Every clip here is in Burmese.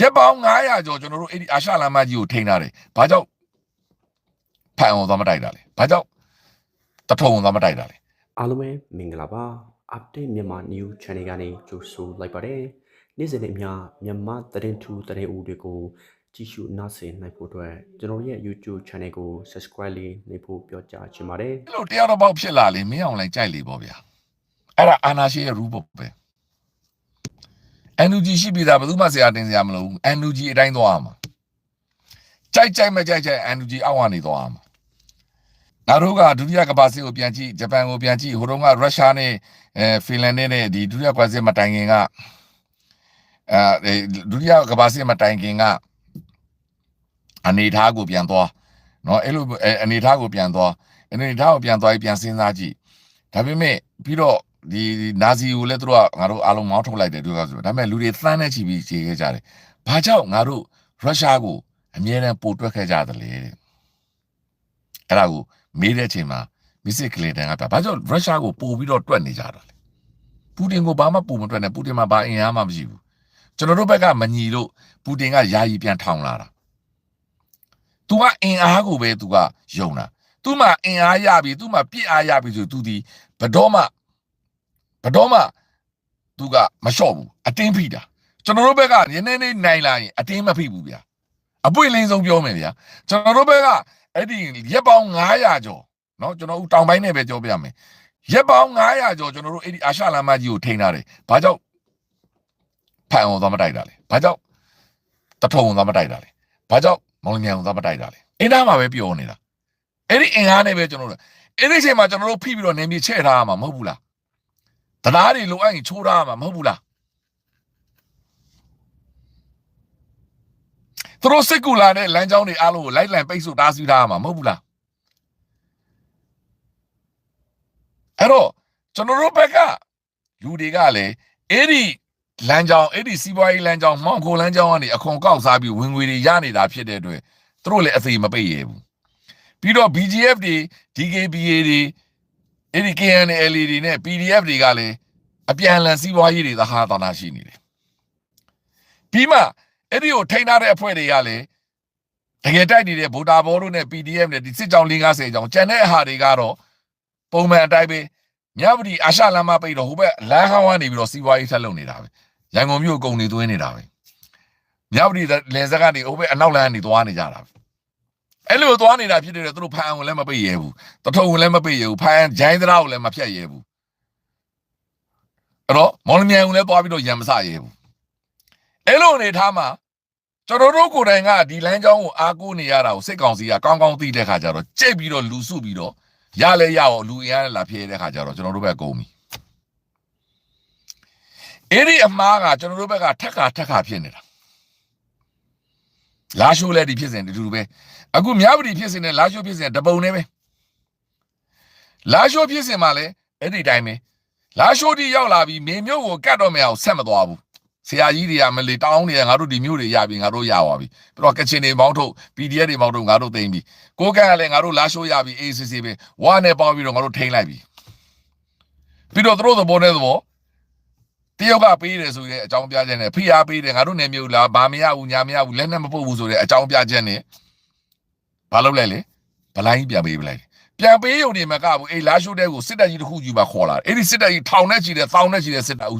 ရက်ပေါင်း900ကျော်ကျွန်တော်တို့အဲ့ဒီအာရှလမ်းမကြီးကိုထိန်းထားတယ်ဘာကြောင့်ဖန်အောင်သွားမတိုက်တာလဲဘာကြောင့်တထုံအောင်သွားမတိုက်တာလဲအားလုံးပဲမင်္ဂလာပါ update မြန်မာ new channel ကနေကြိုဆိုလိုက်ပါတယ်နေ့စဉ်နဲ့အမျှမြန်မာသတင်းထူးသတင်းဦးတွေကိုကြည့်ရှုနားဆင်နိုင်ဖို့အတွက်ကျွန်တော်ရဲ့ YouTube channel ကို subscribe လေးနှိပ်ဖို့ပြောကြားချင်ပါတယ်အဲ့လိုတရားတော်ပေါက်ဖြစ်လာလေမင်းအောင်လိုက်ကြိုက်လေပေါ့ဗျာအဲ့ဒါအာနာရှိရဲ့ rule ပေါ့ပဲ NUG ရှိပြီသားဘယ်သူမှဆရာတင်စရာမလိုဘူး NUG အတိုင်းသွားရမှာကြိုက်ကြိုက်မကြိုက်ကြိုက် NUG အောက်ကနေသွားရမှာငါတို့ကဒုတိယကမ္ဘာစစ်ကိုပြန်ကြည့်ဂျပန်ကိုပြန်ကြည့်ဟိုတုန်းကရုရှားနဲ့အဲဖင်လန်နဲ့နဲ့ဒီဒုတိယကမ္ဘာစစ်မတိုင်ခင်ကအဲဒုတိယကမ္ဘာစစ်မတိုင်ခင်ကအနေထားကိုပြန်သွားเนาะအဲ့လိုအဲအနေထားကိုပြန်သွားအနေထားကိုပြန်သွားပြီးပြန်စဉ်းစားကြည့်ဒါပေမဲ့ပြီးတော့ ဒီနာဇီကိုလည်းသူတို့ကငါတို့အားလုံးမောင်းထုတ်လိုက်တယ်သူကဆိုဒါပေမဲ့လူတွေသန်းနဲ့ချီပြီးခြေခဲ့ကြတယ်ဘာကြောင့်ငါတို့ရုရှားကိုအမြဲတမ်းပို့တွက်ခဲ့ကြတယ်လေတဲ့အဲ့ဒါကိုမေးတဲ့အချိန်မှာမစ်စစ်ကလင်တန်ကပြဘာကြောင့်ရုရှားကိုပို့ပြီးတော့တွက်နေကြတာလဲပူတင်ကိုဘာမှပို့မတွက်နဲ့ပူတင်မှာဘာအင်အားမှမရှိဘူးကျွန်တော်တို့ဘက်ကမညီလို့ပူတင်ကယာယီပြန်ထောင်လာတာ तू ကအင်အားကိုပဲ तू ကယုံတာ तू မှအင်အားရပြီ तू မှပြစ်အားရပြီဆို तू ဒီဘတော်မှ ဘတော်မှ तू ကမလျှော့ဘူးအတင်းဖိတာကျွန်တော်တို့ဘက်ကနည်းနည်းလေးနိုင်လာရင်အတင်းမဖိဘူးဗျာအပွင့်လင်းဆုံးပြောမယ်ဗျာကျွန်တော်တို့ဘက်ကအဲ့ဒီရက်ပေါင်း900ကျော်เนาะကျွန်တော်တို့တောင်ပိုင်းနဲ့ပဲပြောပြမယ်ရက်ပေါင်း900ကျော်ကျွန်တော်တို့အဲ့ဒီအာရှလမ်းမကြီးကိုထိန်းထားတယ်ဘာကြောင့်ဖန်အောင်သွားမတိုက်တာလဲဘာကြောင့်တထုံအောင်သွားမတိုက်တာလဲဘာကြောင့်မောင်လမြိုင်အောင်သွားမတိုက်တာလဲအင်းသားမှာပဲပြောနေတာအဲ့ဒီအင်အားနဲ့ပဲကျွန်တော်တို့အဲ့ဒီအချိန်မှာကျွန်တော်တို့ဖိပြီးတော့နေမြေချဲ့ထားရမှာမဟုတ်ဘူးလား တရားတွေလိုအပ်ရင်ချိုးထားရမှာမဟုတ်ဘူးလားသူတို့စစ်ကူလာတဲ့လမ်းကြောင်းတွေအားလုံးကိုလိုက်လံပိတ်ဆို့တားဆီးထားရမှာမဟုတ်ဘူးလားအဲ့တော့ကျွန်တော်တို့ဘက်ကလူတွေကလည်းအဲ့ဒီလမ်းကြောင်းအဲ့ဒီစီးပွားရေးလမ်းကြောင်းမှောင်ခိုလမ်းကြောင်းကနေအခွန်ကောက်စားပြီးဝင်ငွေတွေရနေတာဖြစ်တဲ့အတွက်သူတို့လည်းအသေးမပိတ်ရဘူးပြီးတော့ BGF တွေ DKBA တွေအဲ့ဒီ KNL တွေနဲ့ PDF တွေကလည်း အပြန်အလှန်စီးပွားရေးတွေသဟာတာနာရှိနေတယ်ပြီးမှအဲ့ဒီကိုထိန်းထားတဲ့အဖွဲ့တွေကလည်းတကယ်တိုက်နေတဲ့ဗိုလ်တာဘောတို့နဲ့ PDF နဲ့ဒီစစ်ကြောင်း50ကြောင်းကျန်တဲ့အဟာတွေကတော့ပုံမှန်အတိုင်းပဲမြဝတီအာရှလမ်းမပိတ်တော့ဟိုဘက်လမ်းဟောင်းကနေပြီးတော့စီးပွားရေးဆက်လုပ်နေတာပဲရန်ကုန်မြို့ကုန်တွေသွင်းနေတာပဲမြဝတီလယ်စက်ကနေဟိုဘက်အနောက်လမ်းကနေသွားနေကြတာပဲအဲ့လိုသွားနေတာဖြစ်တဲ့အတွက်သူတို့ဖန်အောင်လည်းမပိတ်ရဘူးတထုံလည်းမပိတ်ရဘူးဖန်ဂျိုင်းသရာကိုလည်းမဖြတ်ရဘူး အဲ့တော့မော်လမြိုင်ကိုလည်းသွားပြီးတော့ရံမစရဘူးအဲ့လိုအနေထားမှာကျွန်တော်တို့ကိုယ်တိုင်ကဒီလမ်းကြောင်းကိုအားကိုးနေရတာကိုစိတ်ကောင်းစီကကောင်းကောင်းသိတဲ့ခါကျတော့ကြိတ်ပြီးတော့လူစုပြီးတော့ရလဲရအောင်လူအင်အားနဲ့လာဖြည့်တဲ့ခါကျတော့ကျွန်တော်တို့ဘက်ကုန်ပြီအဲ့ဒီအမားကကျွန်တော်တို့ဘက်ကထက်ခါထက်ခါဖြစ်နေတာလာရှိုးလဲဒီဖြစ်စဉ်တူတူပဲအခုမြဝတီဖြစ်စဉ်နဲ့လာရှိုးဖြစ်စဉ်တပုံနဲ့ပဲလာရှိုးဖြစ်စဉ်မှာလည်းအဲ့ဒီတိုင်းပဲ လာရှိုးတီရောက်လာပြီးမေမျိုးကိုကတ်တော့မရအောင်ဆက်မသွားဘူးဆရာကြီးတွေကမလီတောင်းတွေကငါတို့ဒီမျိုးတွေရပြီငါတို့ရသွားပြီပြီးတော့ကချင်တွေမောင်းထုတ် PDF တွေမောင်းထုတ်ငါတို့သိမ့်ပြီကိုကန့်ကလည်းငါတို့လာရှိုးရပြီ ACC ပဲဝါနဲ့ပေါင်းပြီးတော့ငါတို့ထိန်းလိုက်ပြီပြီးတော့သူတို့သဘောနဲ့သဘောတယောက်ကပေးတယ်ဆိုရင်အကြောင်းပြချက်နဲ့ဖိအားပေးတယ်ငါတို့နေမျိုးလားဘာမရဘူးညာမရဘူးလက်နဲ့မပုတ်ဘူးဆိုတဲ့အကြောင်းပြချက်နဲ့ဘာလုပ်လိုက်လဲဗလိုင်းပြန်ပေးပလိုက် ပြန်ပေးရုံနေမကဘူးအေးလာရှိုးတဲ့ကိုစစ်တပ်ကြီးတစ်ခုကြီးမှခေါ်လာတယ်အဲ့ဒီစစ်တပ်ကြီးထောင်နဲ့ချီတဲ့သောင်းနဲ့ချီတဲ့စစ်တပ်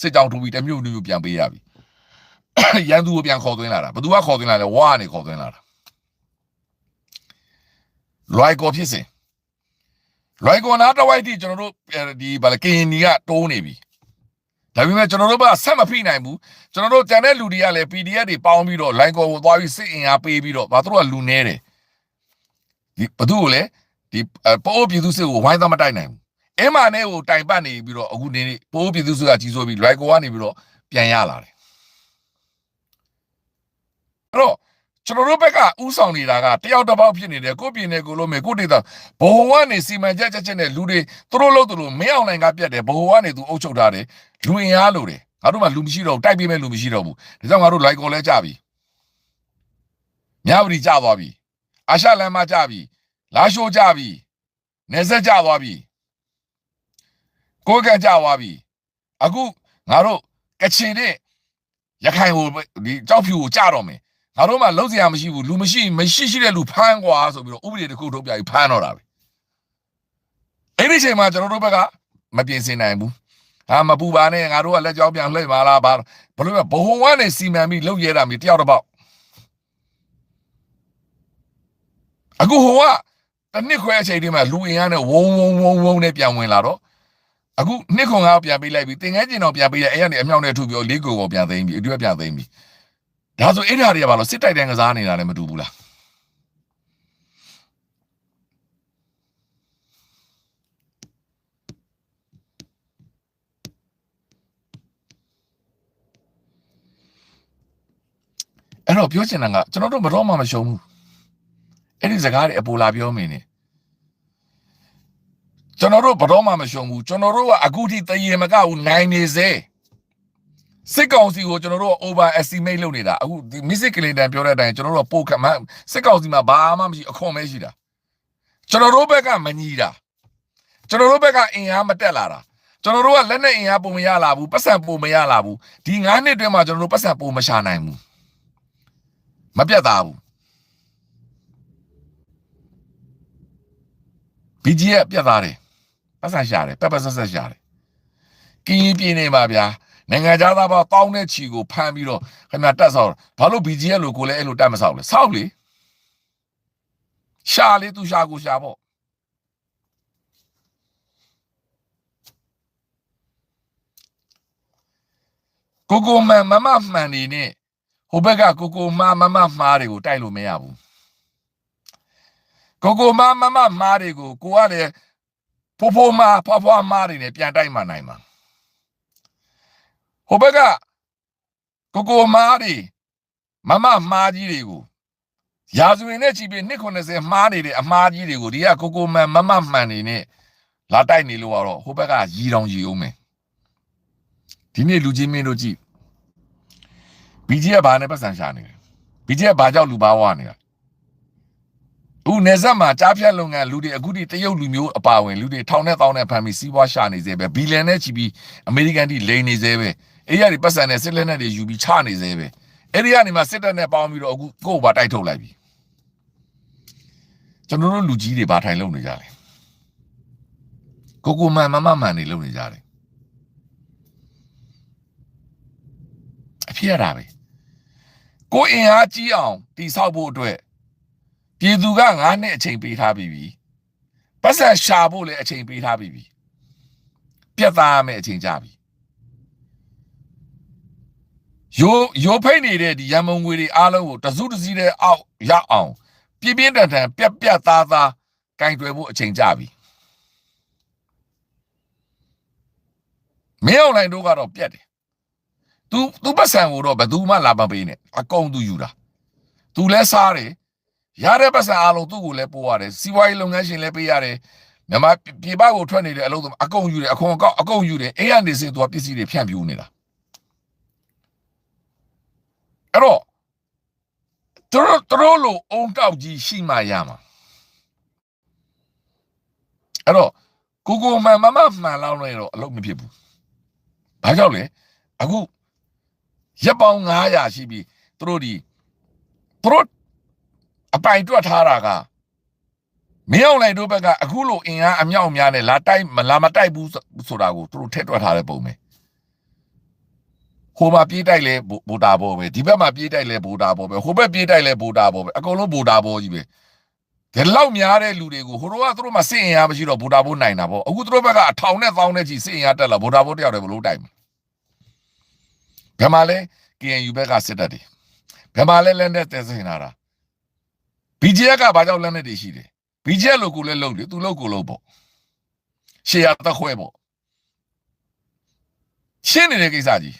စစ်ကြောင်ထူပြီးတစ်မျိုးမျိုးပြန်ပေးရပြီရန်သူကိုပြန်ခေါ်သွင်းလာတာဘသူကခေါ်သွင်းလာလဲဝါကနေခေါ်သွင်းလာတာလွိုက်ကောဖြစ်စဉ်လွိုက်ကောနာတဝိုက်တိကျွန်တော်တို့ဒီဗလာကင်နီကတိုးနေပြီဒါပေမဲ့ကျွန်တော်တို့ကဆက်မဖိနိုင်ဘူးကျွန်တော်တို့တန်တဲ့လူတွေကလည်း PDF တွေပေါင်းပြီးတော့လိုင်းကောကိုသွားပြီးစစ်အင်အားပေးပြီးတော့ဘာသူတို့ကလူနေတယ်ဒီဘသူကိုလဲ ဒီပိုးပြည်သူစစ်ကိုဝိုင်းသားမတိုက်နိုင်ဘူးအင်းမာနဲ့ကိုတိုင်ပတ်နေပြီးတော့အခုနေပိုးပြည်သူစစ်ကကြီးစိုးပြီးလိုင်းကောကနေပြီးတော့ပြန်ရလာတယ်အဲ့တော့ကျွန်တော်တို့ဘက်ကဥဆောင်နေတာကတယောက်တစ်ပေါက်ဖြစ်နေတယ်ကိုပြည်နယ်ကိုလို့မယ်ကိုဒေတာဘုံကနေစီမံချက်ချက်ချက်နဲ့လူတွေသူတို့လို့သူတို့မင်းအောင်နိုင်ကပြတ်တယ်ဘုံကနေသူအုပ်ချုပ်ထားတယ်လူအင်အားလို့တယ်ငါတို့မှလူမရှိတော့ဘူးတိုက်ပေးမဲ့လူမရှိတော့ဘူးဒါကြောင့်ငါတို့လိုက်ကော်လဲကြပြီမြဝတီကြသွားပြီအာရှလမ်းမကြပြီ လာရှိုးကြပြီနေဆက်ကြသွားပြီကိုယ်ကန်ကြသွားပြီအခုငါတို့ကချင်နဲ့ရခိုင်ကိုဒီကြောက်ဖြူကိုကြတော့မယ်ငါတို့မှလုံးစရာမရှိဘူးလူမရှိမရှိရှိတဲ့လူဖမ်းကွာဆိုပြီးတော့ဥပဒေတစ်ခုထုတ်ပြပြီးဖမ်းတော့တာပဲအဲ့ဒီအချိန်မှာကျွန်တော်တို့ဘက်ကမပြင်ဆင်နိုင်ဘူးဟာမပူပါနဲ့ငါတို့ကလက်ကြောင်းပြန်လှည့်ပါလားဘာဘလို့ဘဟုံကနေစီမံပြီးလုပ်ရတာမျိုးတယောက်တစ်ပေါက်အခုဟိုက တနစ်ခွဲအချိန်တည်းမှာလူအင်အားနဲ့ဝုံဝုံဝုံဝုံနဲ့ပြန်ဝင်လာတော့အခုနှစ်ခွန်ကားပြန်ပေးလိုက်ပြီတင်ငယ်ကျင်တော့ပြန်ပေးလိုက်အဲ့ရနေအမြောက်နဲ့ထုပြီးလေးကိုကိုပြန်သိမ်းပြီအတွေ့ပြန်သိမ်းပြီဒါဆိုအဲ့ဓာတွေကဘာလို့စစ်တိုက်တဲ့ကစားနေတာလည်းမတူဘူးလားအဲ့တော့ပြောချင်တာကကျွန်တော်တို့ဘယ်တော့မှမရှုံးဘူး အဲ့ဒီစကားတွေအပူလာပြောမင်းနေကျွန်တော်တို့ဘယ်တော့မှမရှုံးဘူးကျွန်တော်တို့ကအခုထိတရေမကဘူးနိုင်နေစေစစ်ကောင်စီကိုကျွန်တော်တို့က over estimate လုပ်နေတာအခုဒီ Mrs. Clinton ပြောတဲ့အတိုင်းကျွန်တော်တို့ကပိုကမစစ်ကောင်စီမှာဘာမှမရှိအခွန်ပဲရှိတာကျွန်တော်တို့ဘက်ကမညီတာကျွန်တော်တို့ဘက်ကအင်အားမတက်လာတာကျွန်တော်တို့ကလက်နဲ့အင်အားပုံမရလာဘူးပတ်စံပုံမရလာဘူးဒီ9နှစ်တွင်းမှာကျွန်တော်တို့ပတ်စံပုံမရှာနိုင်ဘူးမပြတ်သားဘူး BGF ပြတ်သားတယ်ပတ်စံရှာတယ်ပက်ပက်ဆက်ဆက်ရှာတယ်ကင်းရင်ပြင်းနေပါဗျာနိုင်ငံသားသားပေါတောင်းတဲ့ချီကိုဖမ်းပြီးတော့ခင်ဗျာတက်ဆောက်ဘာလို့ BGF လို့ကိုလည်းအဲ့လိုတက်မဆောက်လဲဆောက်လေရှာလေသူရှာကိုရှာပေါ့ကိုကိုမန်မမမှန်နေနဲ့ဟိုဘက်ကကိုကိုမမမမှားတွေကိုတိုက်လို့မရဘူး ကိုကိုမမမမှားတွေကိုကိုကလည်းဖိုးဖိုးမဖွားဖွားမှားတွေနဲ့ပြန်တိုက်မှနိုင်မှာဟိုဘက်ကကိုကိုမားတွေမမမှားကြီးတွေကိုရာဇဝင်နဲ့ချီပြီး290မှားနေတဲ့အမှားကြီးတွေကိုဒီကကိုကိုမန်မမမှန်နေနဲ့လာတိုက်နေလို့ကတော့ဟိုဘက်ကရီတောင်ရီအောင်မယ်ဒီနေ့လူကြီးမင်းတို့ကြည့် BG ကဘာနဲ့ပတ်စံရှာနေလဲ BG ကဘာကြောက်လူပါဝါနေတာ ဦးနေဆက်မှာကြားဖြတ်လုပ်ငန်းလူတွေအခုထိတရုတ်လူမျိုးအပါဝင်လူတွေထောင်နဲ့တောင်းနဲ့ဖမ်းပြီးစီးပွားရှာနေသေးပဲဘီလန်နဲ့ချီပြီးအမေရိကန်တိလိန်နေသေးပဲအဲ့ရတွေပတ်စံနဲ့စစ်လက်နဲ့တွေယူပြီးချနေသေးပဲအဲ့ဒီကနေမှစစ်တပ်နဲ့ပေါင်းပြီးတော့အခုကိုယ့်ဘာတိုက်ထုတ်လိုက်ပြီကျွန်တော်တို့လူကြီးတွေဘာထိုင်လုပ်နေကြလဲကိုကိုမန်မမမှန်နေလုပ်နေကြတယ်အဖြစ်ရတာပဲကိုအင်အားကြီးအောင်တိဆောက်ဖို့အတွက် ပြည်သူက9နှစ်အချိန်ပေးထားပြီးပြီပတ်စံရှာဖို့လည်းအချိန်ပေးထားပြီးပြီပြတ်သားမယ်အချိန်ကြပြီရိုးရိုးဖိတ်နေတဲ့ဒီရန်မုံငွေတွေအားလုံးကိုတစုတစည်းတဲ့အောက်ရအောင်ပြင်းပြင်းထန်ထန်ပြက်ပြက်သားသားကင်တွယ်ဖို့အချိန်ကြပြီမင်းအောင်လိုင်းတို့ကတော့ပြက်တယ် तू तू ပတ်စံကိုတော့ဘယ်သူမှလာမပေးနဲ့အကုန် तू ယူတာ तू လဲစားတယ် ရတဲ့ပတ်စံအားလုံးသူ့ကိုလည်းပို့ရတယ်စီးပွားရေးလုပ်ငန်းရှင်လည်းပေးရတယ်မြန်မာပြည်ပကိုထွက်နေတဲ့အလုပ်သမားအကုန်ယူတယ်အခွန်အကောက်အကုန်ယူတယ်အေးရနေစေသူကပစ္စည်းတွေဖြန့်ပြူးနေတာအဲ့တော့သူတို့သူတို့လိုအုံတောက်ကြီးရှိမှရမှာအဲ့တော့ကိုကိုမှန်မမမှန်လောက်နေတော့အလုပ်မဖြစ်ဘူးဘာကြောင့်လဲအခုရက်ပေါင်း900ရှိပြီသူတို့ဒီသူတို့ အပိုင်တွက်ထားတာကမင်းအောင်လိုက်တို့ဘက်ကအခုလိုအင်အားအမြောက်အများနဲ့လာတိုက်မလာမတိုက်ဘူးဆိုတာကိုသူတို့ထည့်တွက်ထားတဲ့ပုံပဲဟိုမှာပြေးတိုက်လဲဘူတာဘောပဲဒီဘက်မှာပြေးတိုက်လဲဘူတာဘောပဲဟိုဘက်ပြေးတိုက်လဲဘူတာဘောပဲအကုန်လုံးဘူတာဘောကြီးပဲဒီလောက်များတဲ့လူတွေကိုဟိုတော့ကသူတို့မှာစစ်အင်အားမရှိတော့ဘူတာဘောနိုင်တာပေါ့အခုသူတို့ဘက်ကအထောင်နဲ့သောင်းနဲ့ကြီးစစ်အင်အားတက်လာဘူတာဘောတယောက်တည်းဘလို့တိုက်မှာဘယ်မှာလဲ KNU ဘက်ကစစ်တပ်တွေဘယ်မှာလဲလက်နဲ့တဲစင်လာတာ BGF ကဘာကြောင့်လက်နဲ့တွေရှိတယ် BGF လို့ကိုလည်းလုံးတယ်သူလို့ကိုလုံးပေါ့ရှေ့ရတခွဲပေါ့ရှင်းနေတဲ့ကိစ္စကြီး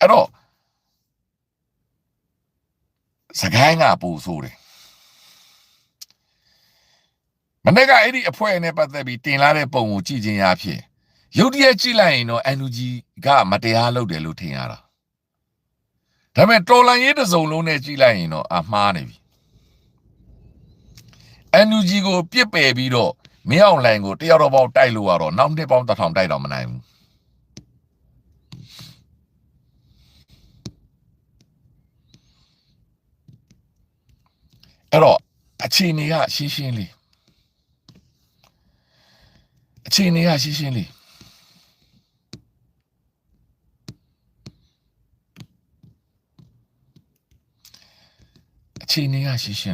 အဲ့တော့စကိုင်းကပူဆိုးတယ်မနေ့ကအဲ့ဒီအဖွဲ့နဲ့ပတ်သက်ပြီးတင်လာတဲ့ပုံကိုကြည့်ခြင်းအဖြစ်ရုတ်တရက်ကြည့်လိုက်ရင်တော့ NUG ကမတရားလုပ်တယ်လို့ထင်ရတာ ဒါပေမဲ့တော်လန်ရေးတစ်စုံလုံးနဲ့ကြည့်လိုက်ရင်တော့အမှားနေပြီ။ NUG ကိုပြစ်ပယ်ပြီးတော့မင်းအောင်လှိုင်ကိုတယောက်တော့ပေါက်တိုက်လို့ရတော့နောက်နှစ်ပေါင်းတစ်ထောင်တိုက်တော့မနိုင်ဘူး။အဲ့တော့အခြေအနေကရှင်းရှင်းလေးအခြေအနေကရှင်းရှင်းလေး အခြေအနေကရှ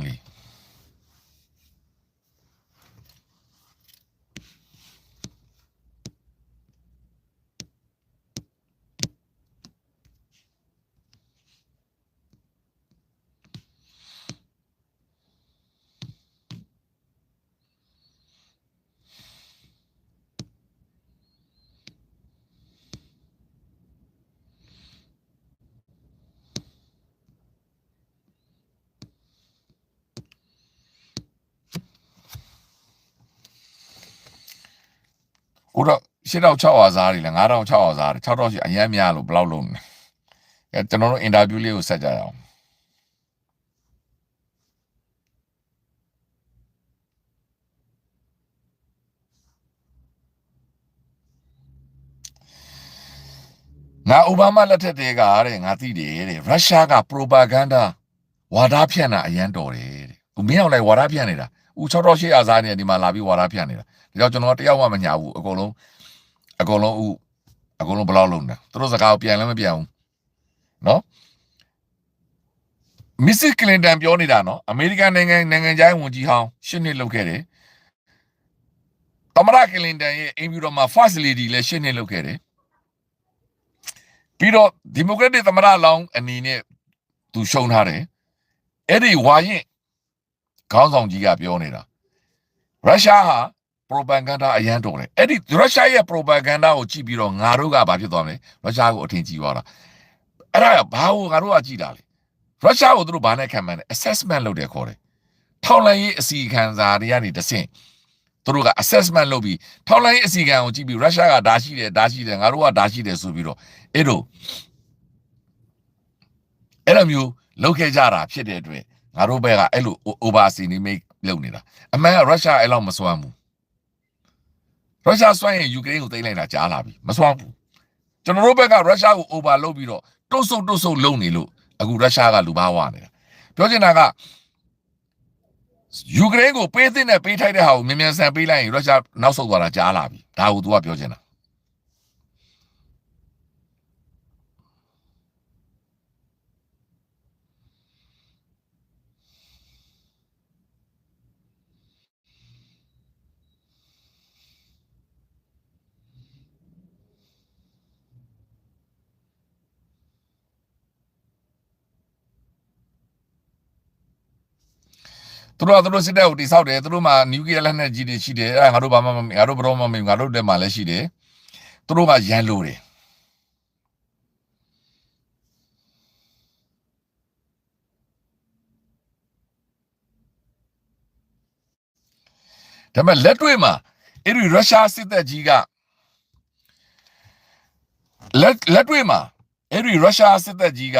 ကိုတော့ရှစ်တော့6ဝါစားတွေလဲ9တော့6ဝါစားတယ်6တော့ရှိအရင်များလို့ဘယ်လောက်လုံးလဲအဲကျွန်တော်တို့အင်တာဗျူးလေးကိုဆက်ကြရအောင်ငါအိုဘားမားလက်ထက်တည်းကတဲ့ငါသိတယ်တဲ့ရုရှားကပရိုပါဂန်ဒါဝါဒဖြန့်တာအရန်တော်တယ်တဲ့ဦးမင်းအောင်လည်းဝါဒဖြန့်နေတာဦး6တော့8အားစားနေဒီမှာလာပြီးဝါဒဖြန့်နေတာ ဒါကြောင့်ကျွန်တော်တယောက်မှမညာဘူးအကုန်လုံးအကုန်လုံးဦးအကုန်လုံးဘယ်လောက်လုံးလဲသူတို့စကားကိုပြန်လည်းမပြန်ဘူးနော်မစ္စကလင်တန်ပြောနေတာနော်အမေရိကန်နိုင်ငံနိုင်ငံခြားရေးဝန်ကြီးဟောင်းရှင်းနှစ်လုပ်ခဲ့တယ်သမရကလင်တန်ရဲ့အင်ဗျူတော်မှာ first lady လည်းရှင်းနှစ်လုပ်ခဲ့တယ်ပြီးတော့ဒီမိုကရက်တစ်သမရလောင်းအနေနဲ့သူရှုံထားတယ်အဲ့ဒီဝါရင်ခေါင်းဆောင်ကြီးကပြောနေတာရုရှားဟာ propaganda အရန်တော်တယ်အဲ့ဒီရုရှားရဲ့ propaganda ကိုကြည့်ပြီးတော့ငါတို့ကဘာဖြစ်သွားမလဲရုရှားကိုအထင်ကြီးသွားတာအဲ့ဒါကဘာကိုငါတို့ကကြည့်တာလဲရုရှားကိုသူတို့ဘာနဲ့ခံမှန်းလဲ assessment လုပ်တယ်ခေါ်တယ်ထောက်လိုင်းရေးအစီခံစာတွေကနေတဆင့်သူတို့က assessment လုပ်ပြီးထောက်လိုင်းရေးအစီခံကိုကြည့်ပြီးရုရှားကဒါရှိတယ်ဒါရှိတယ်ငါတို့ကဒါရှိတယ်ဆိုပြီးတော့အဲ့တို့အဲ့လိုမျိုးလုပ်ခဲ့ကြတာဖြစ်တဲ့အတွက်ငါတို့ဘက်ကအဲ့လို overestimate လုပ်နေတာအမှန်ကရုရှားအဲ့လောက်မစွမ်းဘူး ရုရှားစွမ်းရင်ယူကရိန်းကိုသိမ်းလိုက်တာကြားလာပြီမစွမ်းဘူးကျွန်တော်တို့ဘက်ကရုရှားကို over လုပ်ပြီးတော့တုတ်ဆုပ်တုတ်ဆုပ်လုပ်နေလို့အခုရုရှားကလူဘာဝနေတာပြောချင်တာကယူကရိန်းကိုပေးသင့်တဲ့ပေးထိုက်တဲ့ဟာကိုမြန်မြန်ဆန်ပေးလိုက်ရင်ရုရှားနောက်ဆုတ်သွားတာကြားလာပြီဒါကို तू ကပြောချင်တာ သူတို့ကသူတို့စစ်တပ်ကိုတိဆောက်တယ်သူတို့မှာနျူကလီးယားလက်နက်ကြီးတွေရှိတယ်အဲဒါငါတို့ဘာမှမငါတို့ဘရောမမငါတို့တက်မှာလည်းရှိတယ်သူတို့ကရန်လို့တယ်ဒါပေမဲ့လက်တွေ့မှာအဲ့ဒီရုရှားစစ်တပ်ကြီးကလက်လက်တွေ့မှာအဲ့ဒီရုရှားစစ်တပ်ကြီးက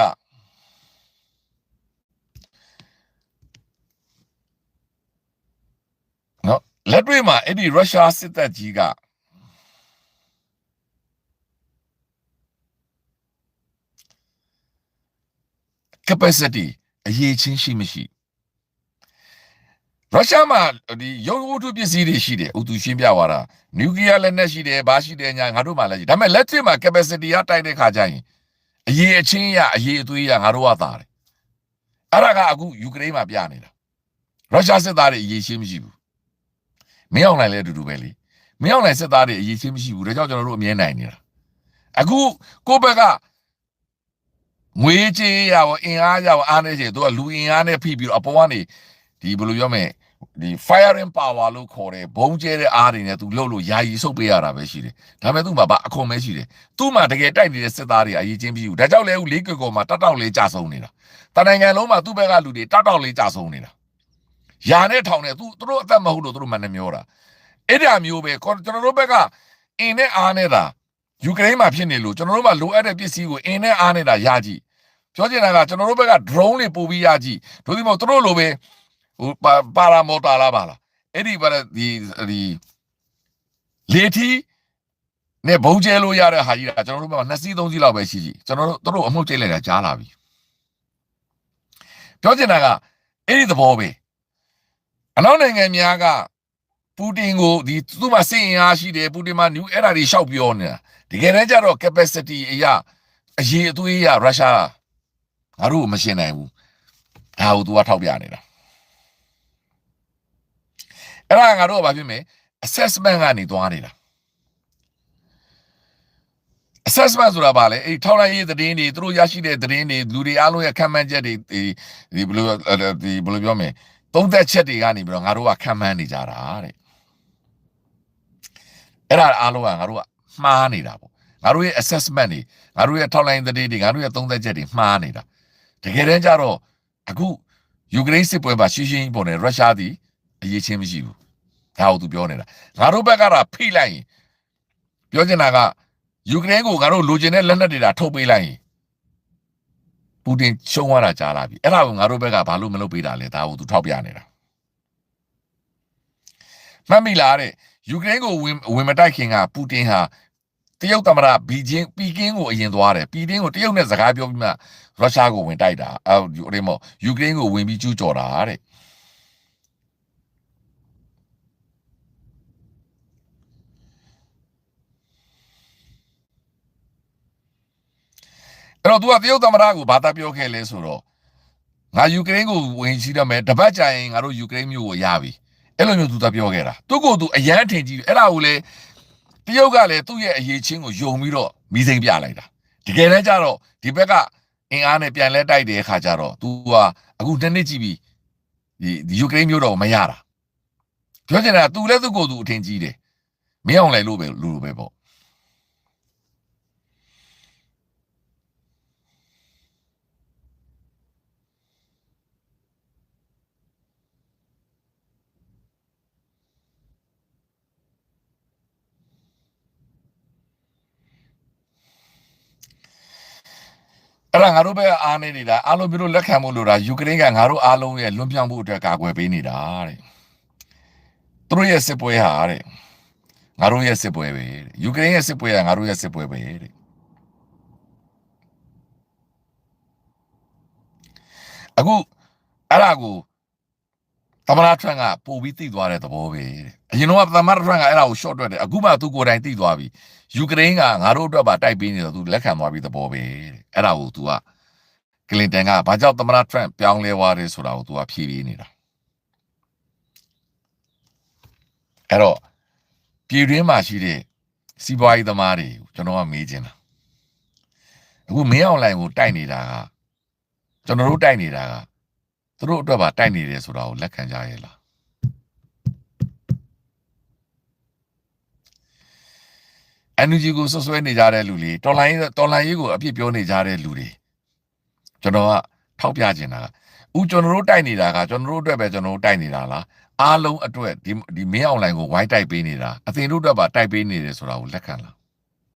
နော် လက်တွေ့မှာအဲ့ဒီရုရှားစစ်တပ်ကြီးကကပစီတီအရေးချင်းရှိမရှိရုရှားမှာဒီရုပ်ဝတ္ထုပစ္စည်းတွေရှိတယ်ဥသူရှင်းပြသွားတာနျူကလ িয়ার လက်နက်ရှိတယ်ဘာရှိတယ်ညာငါတို့မှလည်းရှိဒါပေမဲ့လက်တွေ့မှာ capacity ကတိုက်တဲ့ခါကျရင်အရေးအချင်းရအရေးအသွေးရငါတို့ကသာတယ်အဲ့ဒါကအခုယူကရိန်းမှာပြနေတာရုရှားစစ်သားတွေအရေးချင်းမရှိဘူး မင်းအောင်နိုင်လည်းအတူတူပဲလေမင်းအောင်နိုင်စစ်သားတွေအရေးချင်းမရှိဘူးဒါကြောင့်ကျွန်တော်တို့အမြဲနိုင်နေတာအခုကိုယ့်ဘက်ကငွေကြေးရအောင်အင်အားရအောင်အားနေချေသူကလူအင်အားနဲ့ဖိပြီးတော့အပေါ်ကနေဒီဘယ်လိုပြောမလဲဒီ firing power လို့ခေါ်တယ်ဘုံကျဲတဲ့အားတွေနဲ့သူလှုပ်လို့ယာယီဆုပ်ပေးရတာပဲရှိတယ်ဒါပေမဲ့သူ့မှာဗအခွန်ပဲရှိတယ်သူ့မှာတကယ်တိုက်နေတဲ့စစ်သားတွေအရေးချင်းမရှိဘူးဒါကြောင့်လဲဦးလေးကွယ်ကောမှာတတောက်လေးကြဆုံးနေတာတနိုင်ငံလုံးမှာသူ့ဘက်ကလူတွေတတောက်လေးကြဆုံးနေတာ ယာနဲ့ထောင်နဲ့သူသူတို့အသက်မဟုတ်လို့သူတို့မှလည်းမျောတာအဲ့ဒါမျိုးပဲကျွန်တော်တို့ဘက်ကအင်းနဲ့အားနဲ့တာယူကရိန်းမှာဖြစ်နေလို့ကျွန်တော်တို့မှလိုအပ်တဲ့ပစ္စည်းကိုအင်းနဲ့အားနဲ့တာရကြည့်ပြောချင်တာကကျွန်တော်တို့ဘက်က drone တွေပို့ပြီးရကြည့်တို့ဒီမို့သူတို့လိုပဲဟိုပါရာမော်တာလားပါလားအဲ့ဒီပါဒီဒီလေထီနဲ့ဘုံကျဲလို့ရတဲ့ဟာကြီးကကျွန်တော်တို့ဘက်က2စီး3စီးလောက်ပဲရှိကြည့်ကျွန်တော်တို့သူတို့အမှုတ်ကျိတ်လိုက်တာကြားလာပြီပြောချင်တာကအဲ့ဒီသဘောပဲ အနောက်နိုင်ငံများကပူတင်ကိုဒီသူ့မှာစိတ်အင်အားရှိတယ်ပူတင်မှာ new era တွေရှောက်ပြောနေတာတကယ်တမ်းကျတော့ capacity အရာအရေးအသွေးအရာရုရှားငါတို့ကိုမရှင်းနိုင်ဘူးဒါကို तू ကထောက်ပြနေတာအဲ့ဒါငါတို့ကဘာဖြစ်မလဲ assessment ကနေသွားနေတာ assessment ဆိုတာဘာလဲအဲ့ထောက်လိုက်ရေးသတင်းတွေသူတို့ရရှိတဲ့သတင်းတွေလူတွေအားလုံးရဲ့ခံမှန်းချက်တွေဒီဒီဘယ်လိုဒီဘယ်လိုပြောမလဲ သုံးသက်ချက်တွေကနေပြီးတော့ငါတို့ကခံမှန်းနေကြတာတဲ့အဲ့ဒါအားလုံးကငါတို့ကမှားနေတာပေါ့ငါတို့ရဲ့ assessment တွေငါတို့ရဲ့ထောက်လိုက်သတင်းတွေငါတို့ရဲ့သုံးသက်ချက်တွေမှားနေတာတကယ်တမ်းကျတော့အခုယူကရိန်းစစ်ပွဲမှာရှင်းရှင်းကြီးပေါ်နေရုရှားသည်အရေးချင်းမရှိဘူးဒါကိုသူပြောနေတာငါတို့ဘက်ကတော့ဖိလိုက်ရင်ပြောချင်တာကယူကရိန်းကိုငါတို့လိုချင်တဲ့လက်နက်တွေဒါထုတ်ပေးလိုက်ရင် ပူတင်ရှုံးသွားတာကြားလာပြီအဲ့ဒါကိုငါတို့ဘက်ကဘာလို့မလုပ်ပေးတာလဲဒါကိုသူထောက်ပြနေတာမှတ်မိလားတဲ့ယူကရိန်းကိုဝင်ဝင်မတိုက်ခင်ကပူတင်ဟာတရုတ်သမ္မတဘီဂျင်းပီကင်းကိုအရင်သွားတယ်ပီကင်းကိုတရုတ်နဲ့စကားပြောပြီးမှရုရှားကိုဝင်တိုက်တာအဲဒီမောယူကရိန်းကိုဝင်ပြီးကျူးကျော်တာတဲ့ အဲ့တော့ तू ကတရုတ်သမ္မတကိုဘာသာပြောခဲ့လဲဆိုတော့ငါယူကရိန်းကိုဝင်ရှိတော့မယ်တပတ်ကြာရင်ငါတို့ယူကရိန်းမျိုးကိုရပြီအဲ့လိုမျိုး तू သာပြောခဲ့တာသူ့ကို तू အရန်ထင်ကြီးအဲ့ဒါကိုလေတရုတ်ကလည်းသူ့ရဲ့အရေးချင်းကိုယုံပြီးတော့မိစိမ့်ပြလိုက်တာတကယ်တမ်းကျတော့ဒီဘက်ကအင်အားနဲ့ပြန်လဲတိုက်တဲ့အခါကျတော့ तू ကအခုတစ်နှစ်ကြည့်ပြီးဒီဒီယူကရိန်းမျိုးတော့မရတာပြောချင်တာ तू လည်းသူ့ကိုယ်သူအထင်ကြီးတယ်မင်းအောင်လည်းလို့ပဲလူလိုပဲပေါ့ အဲ့ဒါငါတို့ဘက်ကအားနေနေတာအားလုံးပြီးတော့လက်ခံမှုလို့တာယူကရိန်းကငါတို့အားလုံးရဲ့လွန်ပြောင်းမှုအတွက်ကာကွယ်ပေးနေတာတဲ့သူတို့ရဲ့စစ်ပွဲဟာတဲ့ငါတို့ရဲ့စစ်ပွဲပဲတဲ့ယူကရိန်းရဲ့စစ်ပွဲကငါတို့ရဲ့စစ်ပွဲပဲတဲ့အခုအဲ့ဒါကို သမ္မတထရန့်ကပို့ပြီးသိသွားတဲ့သဘောပဲတဲ့အရင်တော့သမ္မတထရန့်ကအဲ့ဒါကို short တွက်တယ်အခုမှသူကိုယ်တိုင်သိသွားပြီယူကရိန်းကငါတို့အတွက်ပါတိုက်ပေးနေတော့သူလက်ခံသွားပြီးသဘောပဲတဲ့အဲ့ဒါကို तू ကကလင်တန်ကဘာကြောင့်သမ္မတထရန့်ပြောင်းလဲသွားတယ်ဆိုတာကို तू ကဖြေပေးနေတာအဲ့တော့ပြည်တွင်းမှာရှိတဲ့စီးပွားရေးသမားတွေကျွန်တော်ကမေးချင်တာအခုမင်းအွန်လိုင်းကိုတိုက်နေတာကကျွန်တော်တို့တိုက်နေတာက သူတို့အတွက်ပါတိုက်နေတယ်ဆိုတာကိုလက်ခံကြရဲ့လား NUG ကိုဆွဆွဲနေကြတဲ့လူတွေတော်လိုင်းတော်လိုင်းရေးကိုအပြစ်ပြောနေကြတဲ့လူတွေကျွန်တော်ကထောက်ပြချင်တာကဦးကျွန်တော်တို့တိုက်နေတာကကျွန်တော်တို့အတွက်ပဲကျွန်တော်တို့တိုက်နေတာလားအားလုံးအတွက်ဒီဒီမင်းအွန်လိုင်းကိုဝိုင်းတိုက်ပေးနေတာအသင်တို့အတွက်ပါတိုက်ပေးနေတယ်ဆိုတာကိုလက်ခံလား